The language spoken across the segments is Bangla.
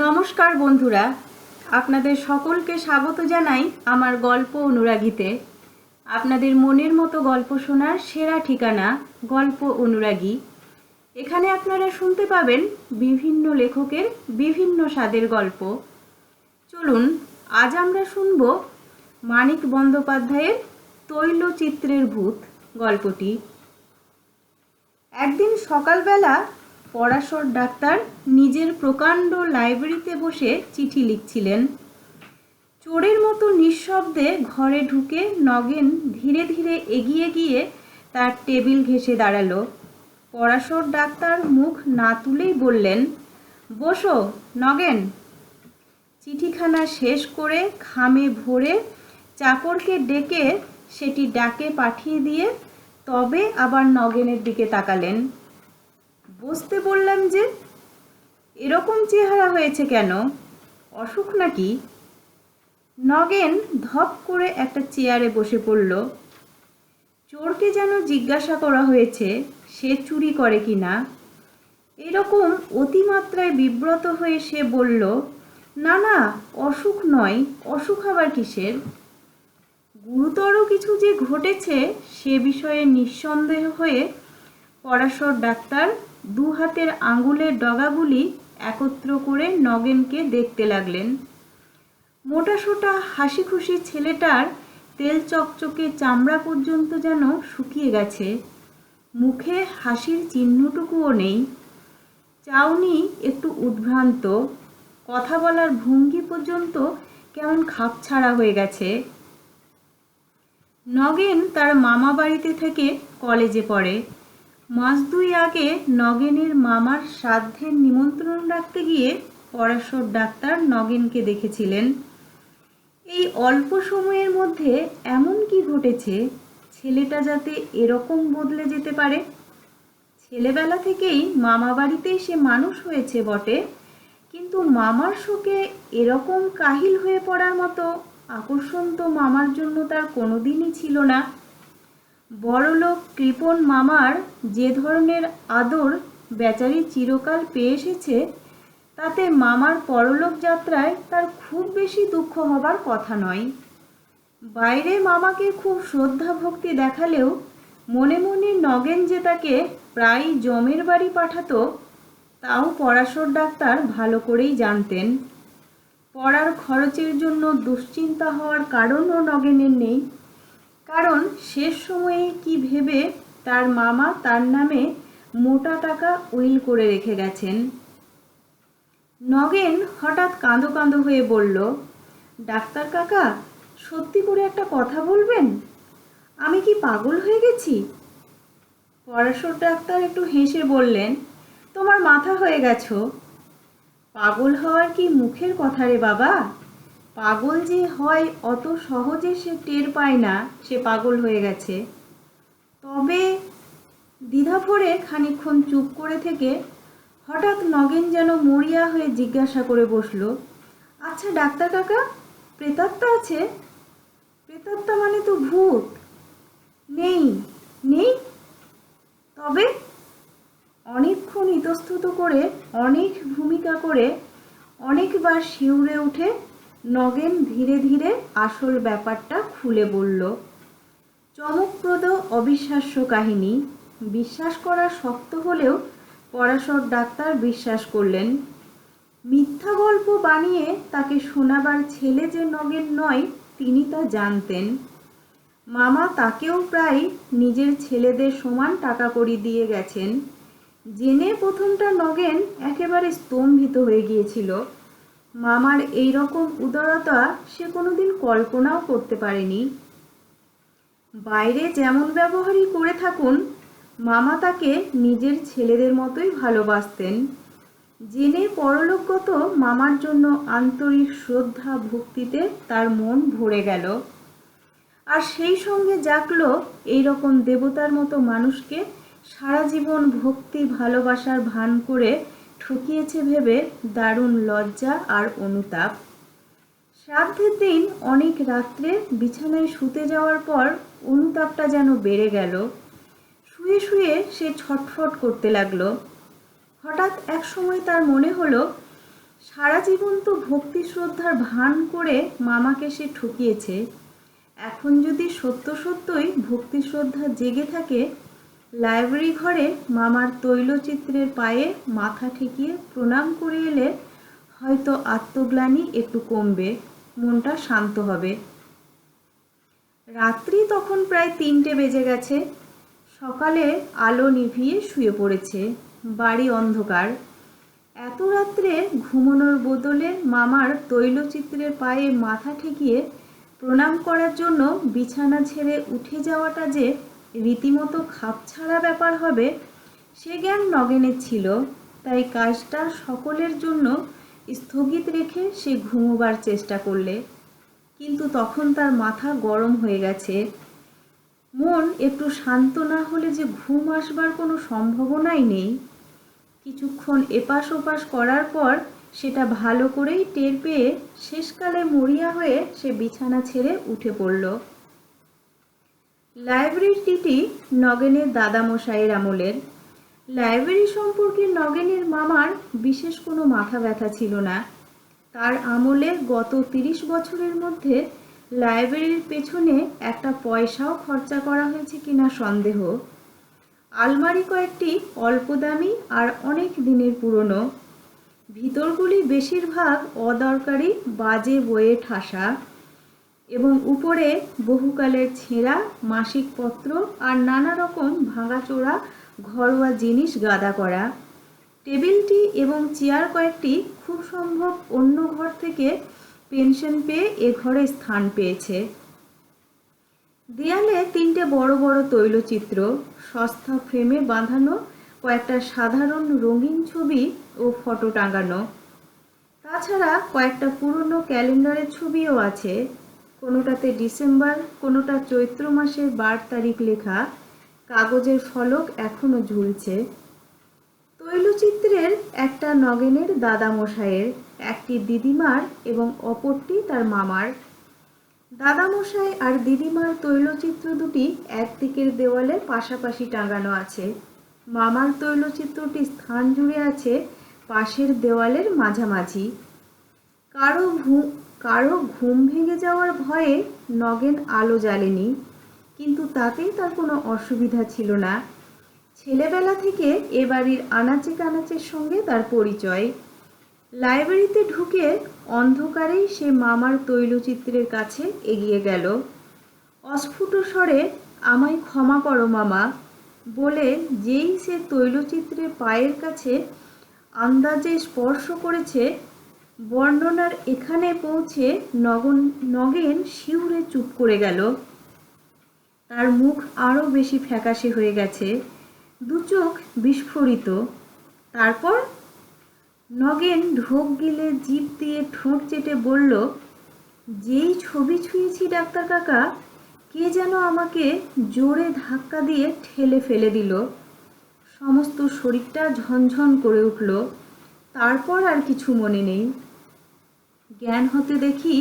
নমস্কার বন্ধুরা, আপনাদের সকলকে স্বাগত জানাই আমার গল্প অনুরাগীতে। আপনাদের মনের মতো গল্প শোনার সেরা ঠিকানা গল্প অনুরাগী। এখানে আপনারা শুনতে পাবেন বিভিন্ন লেখকের বিভিন্ন স্বাদের গল্প। চলুন, আজ আমরা শুনব মানিক বন্দ্যোপাধ্যায়ের তৈলচিত্রের ভূত গল্পটি। একদিন সকালবেলা পরাশর ডাক্তার নিজের প্রকাণ্ড লাইব্রেরিতে বসে চিঠি লিখছিলেন। চোরের মতো নিঃশব্দে ঘরে ঢুকে নগেন ধীরে ধীরে এগিয়ে গিয়ে তার টেবিল ঘেঁষে দাঁড়াল। পরাশর ডাক্তার মুখ না তুলেই বললেন, বসো, নগেন। চিঠিখানা শেষ করে খামে ভরে চাকরকে ডেকে সেটি ডাকে পাঠিয়ে দিয়ে তবে আবার নগেনের দিকে তাকালেন। বসতে বললাম যে এরকম চেহারা হয়েছে কেন? অসুখ নাকি? নগেন ধপ করে একটা চেয়ারে বসে পড়ল। চোরকে যেন জিজ্ঞাসা করা হয়েছে, সে চুরি করে কি না এরকম অতিমাত্রায় বিব্রত হয়ে সে বলল, না না, অসুখ নয়, অসুখ আবার কিসের? গুরুতর কিছু যে ঘটেছে সে বিষয়ে নিঃসন্দেহ হয়ে পরাশর ডাক্তার দু হাতের আঙুলের ডগাগুলি একত্র করে নগেনকে দেখতে লাগলেন। মোটাসোটা হাসি খুশি ছেলেটার তেল চকচকে চামড়া পর্যন্ত যেন শুকিয়ে গেছে। মুখে হাসির চিহ্নটুকুও নেই। চাউনি একটু উদ্ভ্রান্ত। কথা বলার ভঙ্গি পর্যন্ত কেমন খাপছাড়া হয়ে গেছে। নগেন তার মামা বাড়িতে থেকে কলেজে পড়ে। মাস দুই আগে নগেনের মামার শ্রাদ্ধের নিমন্ত্রণ রাখতে গিয়ে পরাশর ডাক্তার নগেনকে দেখেছিলেন। এই অল্প সময়ের মধ্যে এমন কি ঘটেছে, ছেলেটা যাতে এরকম বদলে যেতে পারে? ছেলেবেলা থেকেই মামা বাড়িতেই সে মানুষ হয়েছে বটে, কিন্তু মামার শোকে এরকম কাহিল হয়ে পড়ার মতো আকর্ষণ তো মামার জন্য তার কোনোদিনই ছিল না। বড়লোক কৃপন মামার যে ধরনের আদর বেচারি চিরকাল পেয়ে এসেছে, তাতে মামার পরলোক যাত্রায় তার খুব বেশি দুঃখ হবার কথা নয়। বাইরে মামাকে খুব শ্রদ্ধা ভক্তি দেখালেও মনে মনে নগেন যে তাকে প্রায় জমের বাড়ি পাঠাতো, তাও পরাশর ডাক্তার ভালো করেই জানতেন। পড়ার খরচের জন্য দুশ্চিন্তা হওয়ার কারণও নগেনের নেই। কারণ শেষ সময়ে কি ভেবে তার মামা তার নামে মোটা টাকা উইল করে রেখে গেছেন। নগেন হঠাৎ কাঁদো কাঁদো হয়ে বলল, ডাক্তার কাকা, সত্যি করে একটা কথা বলবেন? আমি কি পাগল হয়ে গেছি? পরাশর ডাক্তার একটু হেসে বললেন, তোমার মাথা হয়ে গেছো। পাগল হওয়ার কি মুখের কথা রে বাবা? পাগল যে হয়, অত সহজে সে টের পায় না সে পাগল হয়ে গেছে। তবে দ্বিধা ভরে খানিক্ষণ চুপ করে থেকে হঠাৎ নগেন যেন মরিয়া হয়ে জিজ্ঞাসা করে বসল আচ্ছা ডাক্তার কাকা, প্রেতাত্মা আছে? প্রেতাত্মা মানে তো ভূত। নেই নেই? তবে? অনেকক্ষণ ইতস্তত করে অনেক ভূমিকা করে অনেকবার শিউরে উঠে নগেন ধীরে ধীরে আসল ব্যাপারটা খুলে বলল, চমকপ্রদ অবিশ্বাস্য কাহিনী। বিশ্বাস করা শক্ত হলেও পরাশর ডাক্তার বিশ্বাস করলেন। মিথ্যা গল্প বানিয়ে তাকে শোনাবার ছেলে যে নগেন নয়, তিনি তা জানতেন। মামা তাকেও প্রায় নিজের ছেলেদের সমান টাকা করি দিয়ে গেছেন। জেনে প্রথমটা নগেন একেবারে স্তম্ভিত হয়ে গিয়েছিল। মামার এই রকম উদারতা সে কোনোদিন কল্পনাও করতে পারেনি। বাইরে যেমন ব্যবহারই করে থাকুন, মামা তাকে নিজের ছেলেদের মতোই ভালোবাসতেন। জেনে পরলোকগত মামার জন্য আন্তরিক শ্রদ্ধা ভক্তিতে তার মন ভরে গেল। আর সেই সঙ্গে জাগলো এইরকম দেবতার মতো মানুষকে সারা জীবন ভক্তি ভালোবাসার ভান করে ঠকিয়েছে ভেবে দারুণ লজ্জা আর অনুতাপ। শ্রাদ্ধের দিন অনেক রাত্রে বিছানায় শুতে যাওয়ার পর অনুতাপটা যেন বেড়ে গেল। শুয়ে শুয়ে সে ছটফট করতে লাগল। হঠাৎ এক সময় তার মনে হলো, সারা জীবন তো ভক্তি শ্রদ্ধার ভান করে মামাকে সে ঠকিয়েছে। এখন যদি সত্য সত্যই ভক্তি শ্রদ্ধা জেগে থাকে লাইব্রেরি ঘরে মামার তৈলচিত্রের পায়ে মাথা ঠেকিয়ে প্রণাম করে এলে হয়তো আত্মগ্লানি একটু কমবে, মনটা শান্ত হবে। রাত্রি তখন প্রায় তিনটে বেজে গেছে। সকালে আলো নিভিয়ে শুয়ে পড়েছে, বাড়ি অন্ধকার। এত রাত্রে ঘুমানোর বদলে মামার তৈলচিত্রের পায়ে মাথা ঠেকিয়ে প্রণাম করার জন্য বিছানা ছেড়ে উঠে যাওয়াটা যে রীতিমতো খাপছাড়া ব্যাপার হবে? সে জ্ঞান নগেনের ছিল, তাই কাজটা সকলের জন্য স্থগিত রেখে সে ঘুমোবার চেষ্টা করলে। কিন্তু তখন তার মাথা গরম হয়ে গেছে। মন একটু শান্ত না হলে যে ঘুম আসবার কোনো সম্ভাবনাই নেই। কিছুক্ষণ এপাশ ওপাশ করার পর সেটা ভালো করেই টের পেয়ে শেষকালে মরিয়া হয়ে সে বিছানা ছেড়ে উঠে পড়ল। লাইব্রেরিটি নগেনের দাদামশাইয়ের আমলের। লাইব্রেরি সম্পর্কে নগেনের মামার বিশেষ কোনো মাথা ব্যথা ছিল না। তার আমলে গত তিরিশ বছরের মধ্যে লাইব্রেরির পেছনে একটা পয়সাও খরচা করা হয়েছে কিনা সন্দেহ। আলমারি কয়েকটি অল্প দামি আর অনেক দিনের পুরনো। ভিতরগুলি বেশিরভাগ অদরকারি বাজে বইয়ে ঠাসা। এবং উপরে বহুকালের ছেঁড়া মাসিক পত্র আর নানা রকম ভাঙাচোরা ঘরোয়া জিনিস গাদা করা। টেবিলটি এবং চেয়ার কয়েকটি খুব সম্ভব অন্য ঘর থেকে পেনশন পেয়ে এ ঘরে স্থান পেয়েছে। দেয়ালে তিনটে বড় বড় তৈলচিত্র, সস্তা ফ্রেমে বাঁধানো কয়েকটা সাধারণ রঙিন ছবি ও ফটো টাঙানো। তাছাড়া কয়েকটা পুরনো ক্যালেন্ডারের ছবিও আছে। কোনোটাতে ডিসেম্বর, কোনোটা চৈত্র মাসের বার তারিখ লেখা, কাগজের ফলক এখনও ঝুলছে। তৈলচিত্রের একটা নগেনের দাদামশাইয়ের, একটি দিদিমার এবং অপরটি তার মামার। দাদামশাই আর দিদিমার তৈলচিত্র দুটি একদিকের দেওয়ালে পাশাপাশি টাঙানো আছে। মামার তৈলচিত্রটি স্থান জুড়ে আছে পাশের দেওয়ালের মাঝামাঝি। কারও কারও ঘুম ভেঙে যাওয়ার ভয়ে নগেন আলো জ্বালেনি, কিন্তু তাতেই তার কোনো অসুবিধা ছিল না। ছেলেবেলা থেকে এ বাড়ির আনাচে কানাচের সঙ্গে তার পরিচয়। লাইব্রেরিতে ঢুকে অন্ধকারেই সে মামার তৈলচিত্রের কাছে এগিয়ে গেল। অস্ফুট স্বরে, আমায় ক্ষমা করো মামা। বলে যেই সে তৈলচিত্রের পায়ের কাছে আন্দাজে স্পর্শ করেছে বর্ণনার এখানে পৌঁছে নগন, নগেন শিউরে চুপ করে গেল। তার মুখ আরও বেশি ফ্যাকাশে হয়ে গেছে। দু চোখ বিস্ফোরিত। তারপর নগেন ঢোক গিলে জিভ দিয়ে ঠোঁট চেটে বলল, যেই ছবি ছুঁয়েছি, ডাক্তার কাকা, কে যেন আমাকে জোরে ধাক্কা দিয়ে ঠেলে ফেলে দিল। সমস্ত শরীরটা ঝনঝন করে উঠল। তারপর আর কিছু মনে নেই। জ্ঞান হতে দেখি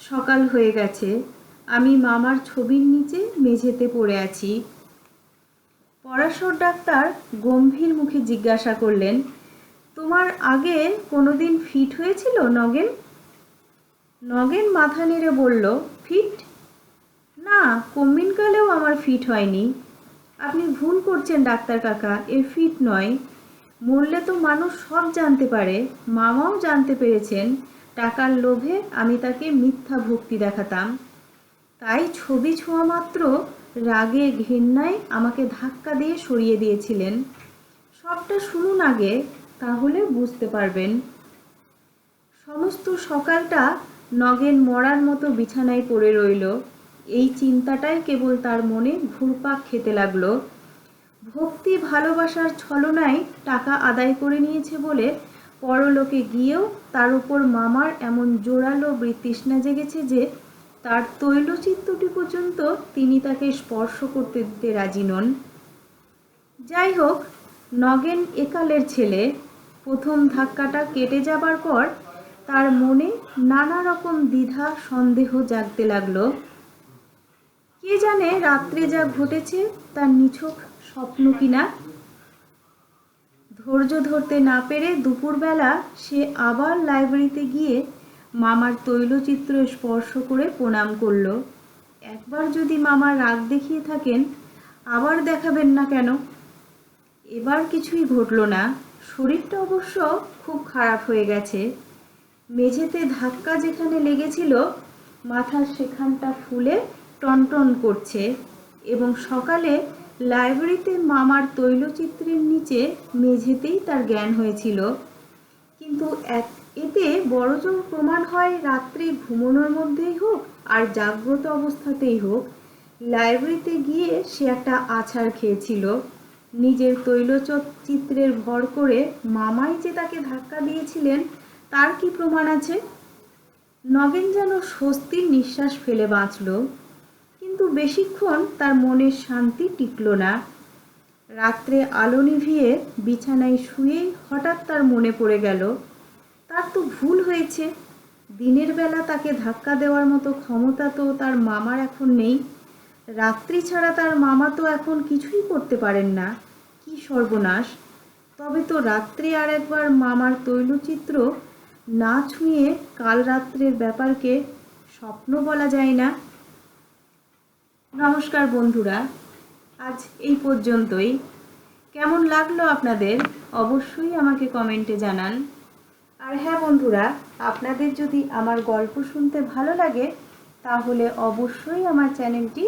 সকাল হয়ে গেছে। আমি মামার ছবির নিচে মেঝেতে পড়ে আছি। পরাশর ডাক্তার গম্ভীর মুখে জিজ্ঞাসা করলেন, তোমার আগে কোনোদিন ফিট হয়েছিল নগেন? নগেন মাথা নেড়ে বলল, ফিট? না, কম্বিনকালেও আমার ফিট হয়নি। আপনি ভুল করছেন ডাক্তার কাকা, এ ফিট নয়। মরলে তো মানুষ সব জানতে পারে। মামাও জানতে পেরেছেন। টাকার লোভে আমি তাকে মিথ্যা ভক্তি দেখাতাম। তাই ছবি ছোঁয়া মাত্র রাগে ঘেন্নায় আমাকে ধাক্কা দিয়ে সরিয়ে দিয়েছিলেন। সবটা শুনুন আগে, তাহলে বুঝতে পারবেন। সমস্ত সকালটা নগেন মরার মতো বিছানায় পড়ে রইল। এই চিন্তাটাই কেবল তার মনে ঘুরপাক খেতে লাগল। ভক্তি ভালোবাসার ছলনায় টাকা আদায় করে নিয়েছে বলে পরলোকে গিয়েও তার উপর মামার এমন জোরালো বৃতৃষ্ণা জেগেছে যে তার তৈলচিত্রটি পর্যন্ত তিনি তাকে স্পর্শ করতে দিতে রাজি নন। যাই হোক, নগেন একালের ছেলে, প্রথম ধাক্কাটা কেটে যাবার পর তার মনে নানা রকম দ্বিধা, সন্দেহ জাগতে লাগল। কে জানে রাত্রে যা ঘটেছে, তার নিছক স্বপ্ন কিনা? ধৈর্য ধরতে না পেরে দুপুরবেলা সে আবার লাইব্রেরিতে গিয়ে মামার তৈলচিত্র স্পর্শ করে প্রণাম করল। একবার যদি মামা রাগ দেখিয়ে থাকেন, আবার দেখাবেন না কেন? এবার কিছুই ঘটলো না। শরীরটা অবশ্য খুব খারাপ হয়ে গেছে। মেঝেতে ধাক্কা যেখানে লেগেছিল, মাথার সেখানটা ফুলে টনটন করছে এবং সকালে লাইব্রেরিতে মামার তৈলচিত্রের নিচে মেঝেতেই তার জ্ঞান হয়েছিল। কিন্তু এক এতে বড়জোর প্রমাণ হয় রাত্রে ঘুমানোর মধ্যেই হোক আর জাগ্রত অবস্থাতেই হোক। লাইব্রেরিতে গিয়ে সে একটা আছাড় খেয়েছিল। নিজের তৈলচিত্রের ভর করে মামাই যে তাকে ধাক্কা দিয়েছিলেন, তার কি প্রমাণ আছে? নগেন যেন স্বস্তির নিঃশ্বাস ফেলে বাঁচল। কিন্তু বেশিক্ষণ তার মনের শান্তি টিকল না। রাত্রে আলো নিভিয়ে বিছানায় শুয়েই হঠাৎ তার মনে পড়ে গেল, তার তো ভুল হয়েছে। দিনের বেলা তাকে ধাক্কা দেওয়ার মতো ক্ষমতা তো তার মামার এখন নেই। রাত্রি ছাড়া তার মামা তো এখন কিছুই করতে পারেন না। কি সর্বনাশ। তবে তো রাত্রে আর একবার মামার তৈলচিত্র না ছুঁয়ে কাল রাত্রের ব্যাপারকে স্বপ্ন বলা যায় না। নমস্কার বন্ধুরা, আজ এই পর্যন্তই। কেমন লাগল আপনাদের? অবশ্যই আমাকে কমেন্টে জানান। আর হ্যাঁ বন্ধুরা, আপনাদের যদি আমার গল্প শুনতে ভালো লাগে, তাহলে অবশ্যই আমার চ্যানেলটি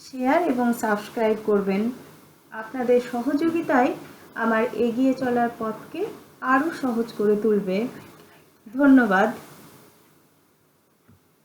শেয়ার এবং সাবস্ক্রাইব করবেন। আপনাদের সহযোগিতায় আমার এগিয়ে চলার পথকে আরও সহজ করে তুলবে। ধন্যবাদ।